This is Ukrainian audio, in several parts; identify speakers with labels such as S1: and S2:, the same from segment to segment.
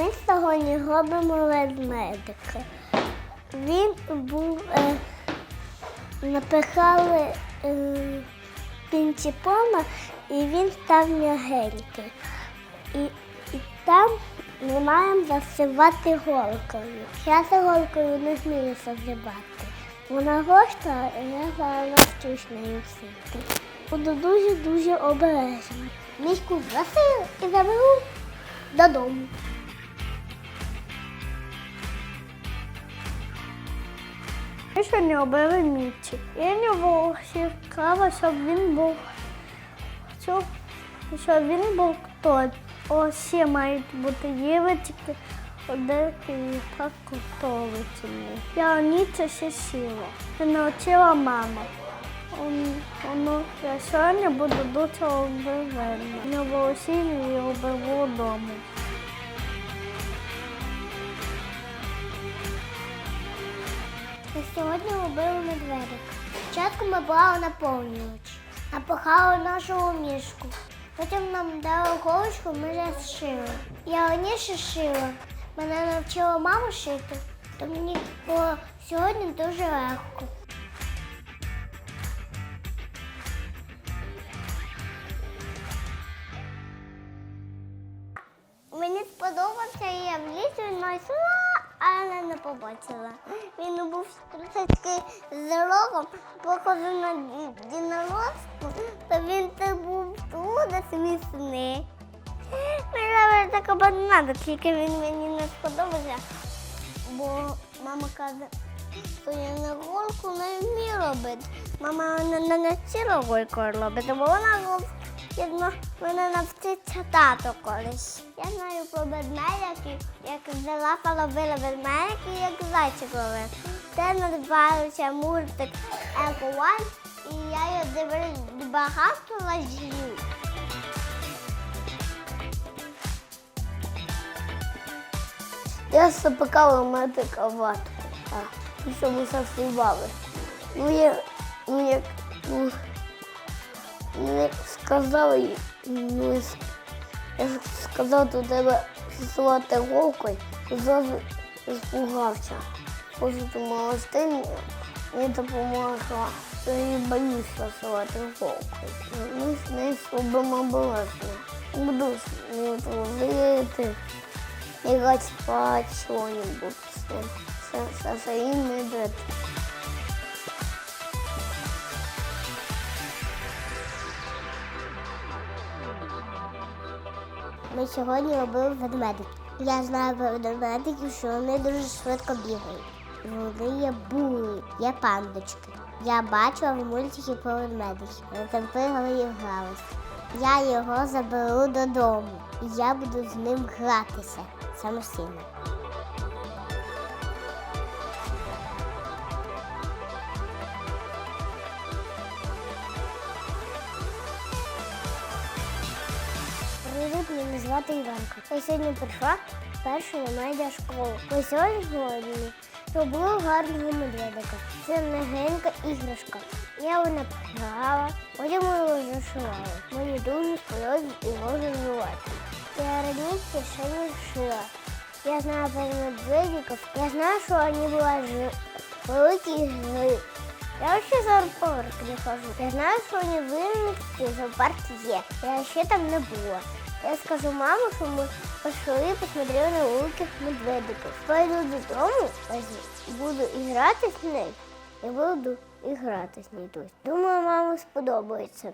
S1: Ми сьогодні робимо ведмедика. Він був е, напихали е, пінчіпона і він став м'ягенький. І, і там ми маємо засипати голкою. Я з голкою не вмію засипати. Вона гостра, і я зараз навчусь нею сити. Буду дуже-дуже обережна. Мішку засилу і заберу додому. Ми сьогодні обрали Мічі. Я нього цікаво, щоб він був щоб, щоб він був той. Усі мають бути дівчатки, одеки так готовиться. Я нічого ще сіла. Це навчила мама. Воно я сьогодні буду дуже обережна. Не було сілі і оберву вдома. Ми сьогодні робили медведик. Спочатку ми брали наповнювач, напихали нашу мішку. Потім нам дали голочку, ми розшили. Я раніше шила. Мене навчила мама шити, то мені було сьогодні дуже легко. Мені сподобався, і я вліз, він знайшла, але не побачила. Він був трішечки з рогом, похожий на ді- дінорожку, то він це був дуже смісний. Мені така банана, тільки він мені не сподобався, бо мама каже, що я на голку не вмію робити. Мама не, не навчила голку робити, бо вона роб- я мене навчиться тато колись. Я знаю про ведмедики, як зелафа робила ведмедики, як зайчик робив. Це називається мультик Еколайн, і я його дивлюсь багато разів.
S2: Я запекала медика ватку, щоб засівали. Ну, я, ну, як, ну, як сказали, ну, с- я сказав, до тебе засувати голкою, зразу спугався. Хочу думала, що ти мені- мені допомогла. Я і боюсь засувати голкою. Ми з нею зробимо обережно. Буду з спать что-нибудь с ним, со, своим медведем.
S1: Ми сьогодні робили ведмедик. Я знаю про ведмедиків, що вони дуже швидко бігають. Вони є були, є пандочки. Я бачила в мультики про ведмедиків. Вони там пигали і гралися. Я його заберу додому. І я буду з ним гратися самостійно. Звати Іванка. Я сьогодні прийшла в першу на медіашколу. Ми сьогодні робили гарного медведика. Це легенька іграшка. Я його напрягала, потім його зашивали. Мені дуже сподобалось його заживати. Я раніше ще не шила. Я знаю про медведиків. Я знаю, що вони були великі злі. Я вообще зоопарк не хожу. Я знаю, що вони винники, зоопарк є. Я ще там не була. Я скажу мамі, що ми пішли, посмотрели на великих медведиків. Пойду додому, буду грати з нею. і буду грати з нею. Думаю, мамі сподобається.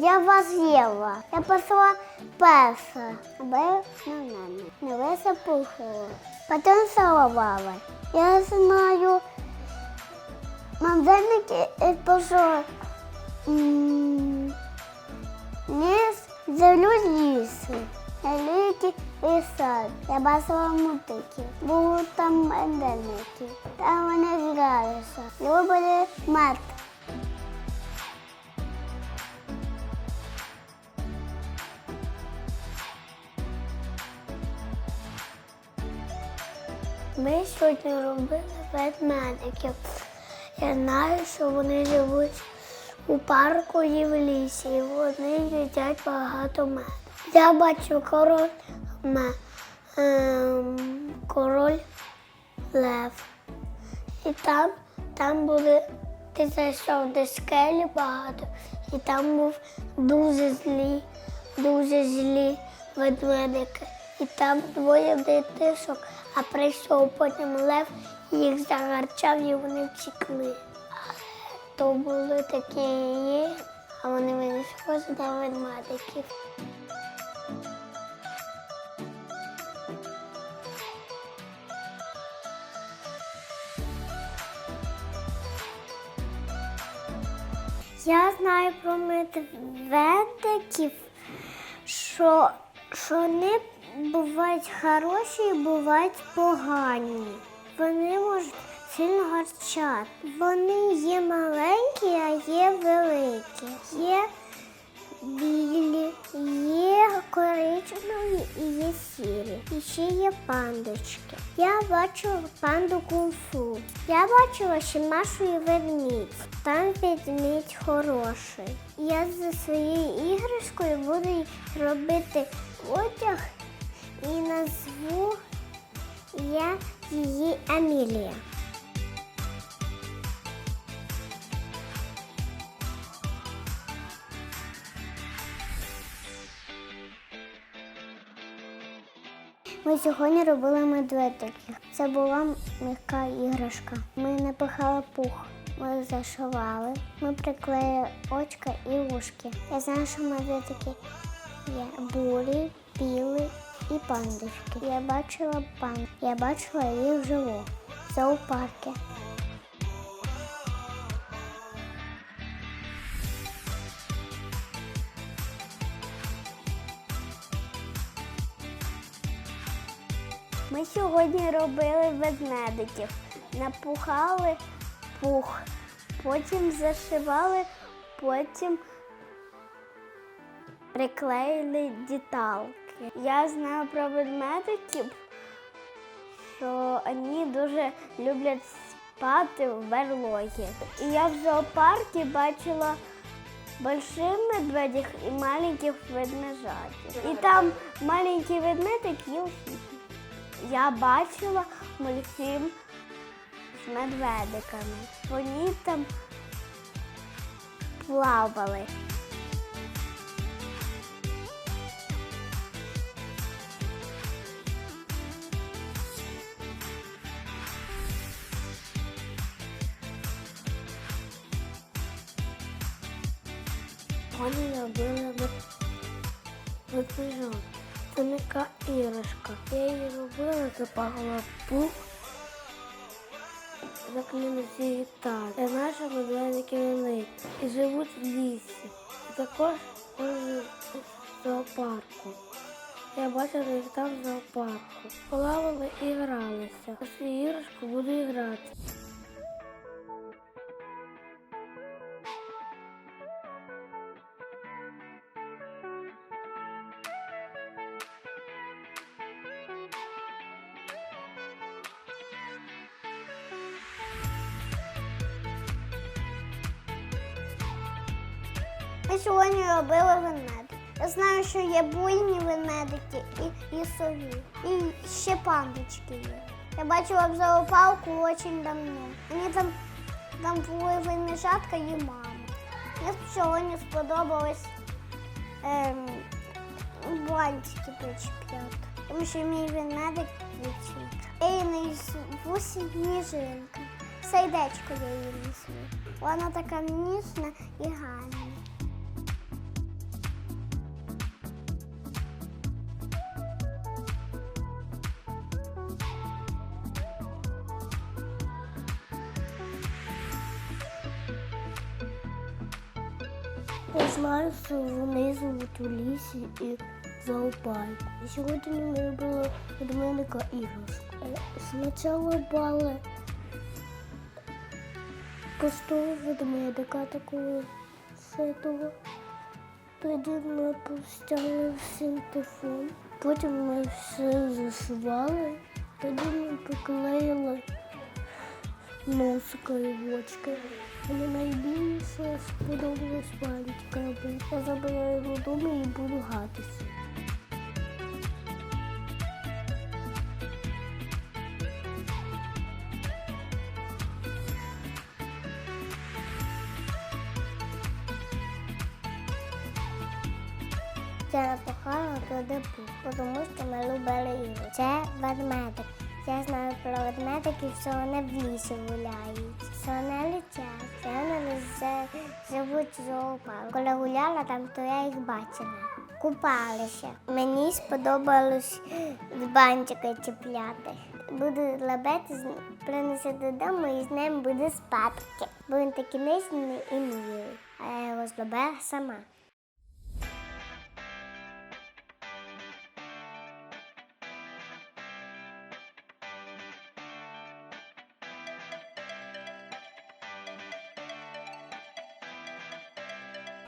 S1: я вас Єва. Я пішла перша. Ви на мене. Не ви запухали. Потім салавали. Я знаю, мандарники і пішов ліс, землю лісу. Ліки і сад. Я бачила мутики. Були там мандарники. Там вони гралися. Любили мат.
S2: Ми сьогодні робили ведмедиків. Я знаю, що вони живуть у парку і в лісі, і вони їдять багато меду. Я бачу король, ме, ем, король лев. І там, там були, ти зайшов до скелі багато, і там був дуже злі, дуже злі ведмедики. І там двоє дитишок, а прийшов потім лев, їх загарчав, і вони втікли. То були такі а вони мені схожі на ведмедиків.
S1: Я знаю про медведиків, що, що вони бувають хороші і бувають погані. Вони можуть сильно гарчати. Вони є маленькі, а є великі. Є білі, є коричневі і є сірі. І ще є пандочки. Я бачила панду кунг-фу. Я бачила ще Машу і ведмідь. Там ведмідь хороший. Я за своєю іграшкою буду робити одяг і назву я її Амілія. Ми сьогодні робили медведиків. Це була м'яка іграшка. Ми напихали пух. Ми зашивали, ми приклеїли очка і ушки. Я знаю, що медведики є бурі, білі і пандочки. Я бачила панд. Я бачила їх вживу в зоопарку. Ми сьогодні робили ведмедиків, напухали пух, потім зашивали, потім приклеїли деталки. Я знаю про ведмедиків, що вони дуже люблять спати в берлогі. І я в зоопарку бачила больших медведів і маленьких ведмежатів. І там маленький ведмедик їв я бачила мультфільм з медведиками. Вони там плавали.
S2: Вони робили ведмежат. Це м'яка іграшка. Я її робила, запахала пух, заклінуті гітари. Це наші медведики великі. І живуть в лісі. Також в зоопарку. Я бачила їх там в зоопарку. Плавали і гралися. Свою іграшку буду грати.
S1: Що є буйні ведмедики і лісові. І ще пандочки є. Я бачила в зоопарку дуже давно. Вони там, там були ведмежатка і мама. Мені сьогодні сподобалось ем, бантики причепляти. Тому що мій ведмедик відчит. Я її назву сніжинка. Сердечко я її назву. Вона така ніжна і гарна.
S2: Я знаю, що вони живуть у лісі і в зоопарку. Сьогодні ми робили ведмедика іграшку. Спочатку брали простого ведмедика такого ситого. Тоді ми поставили в синтефон. Потім ми все зашивали
S1: Тоді ми приклеїли носика і очки. Мені найбільше сподобалось пальчика робити. Я його додому і буду гратися. Це напихала туди тому що ми любили ігри. Це ведмедик. Я знаю про ведмедиків, що вони в лісі гуляють, що вони летять, що вони живуть в зоопарку. Коли гуляла там, то я їх бачила. Купалися. Мені сподобалось з бантика чіпляти. Буду лебети з- принесе додому і з ним буде спадки. Бо він такий низький і милий. А я його зробила сама.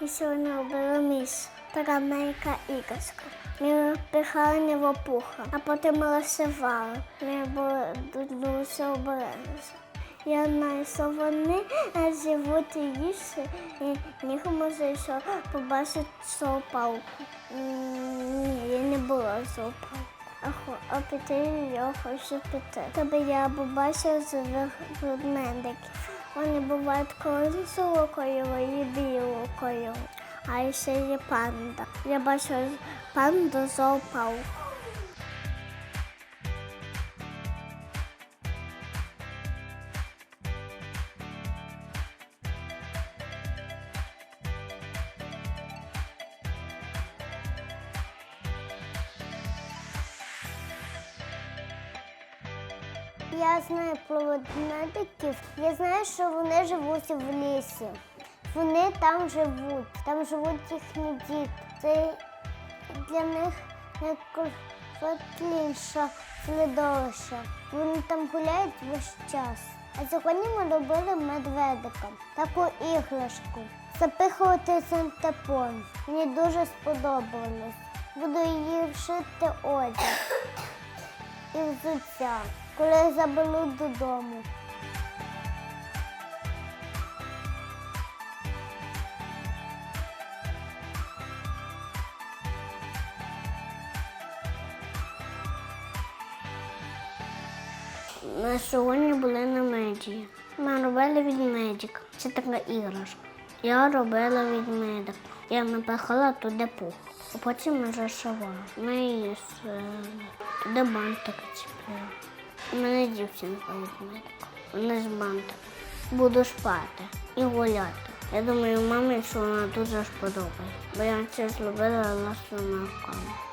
S1: І сьогодні робила міс. Така маленька іграшка. Ми пихали нього пуха, а потім ми розсивали. Ми були дуже обережні. Я знаю, що вони живуть і їсти, і них може ще побачити зоопалку. Ні, я не була в зоопалку. А, піти я хочу піти. Тобі я побачила живих ведмедиків. Вони бувають колесового кольору і білого кольору. А ще є панда. Я бачу панду зоопалку. Я знаю про ведмедиків. Я знаю, що вони живуть в лісі. Вони там живуть, там живуть їхні діти. Це для них найкомфортніше середовище. Вони там гуляють весь час. А сьогодні ми робили медведика, таку іграшку. Запихувати синтепон. Мені дуже сподобалось. Буду її вшити одяг і взуття, коли заберуть додому. Ми сьогодні були на медії. Ми робили відмедик. Це така іграшка. Я робила відмедик. Я напихала туди пух. А потім ми зашивали. Ми її з, е, туди бантик чіпляли. У мене дівчинка візьме. Вона з бантик. Буду спати і гуляти. Я думаю, мамі, що вона дуже сподобається. Бо я це зробила власними руками.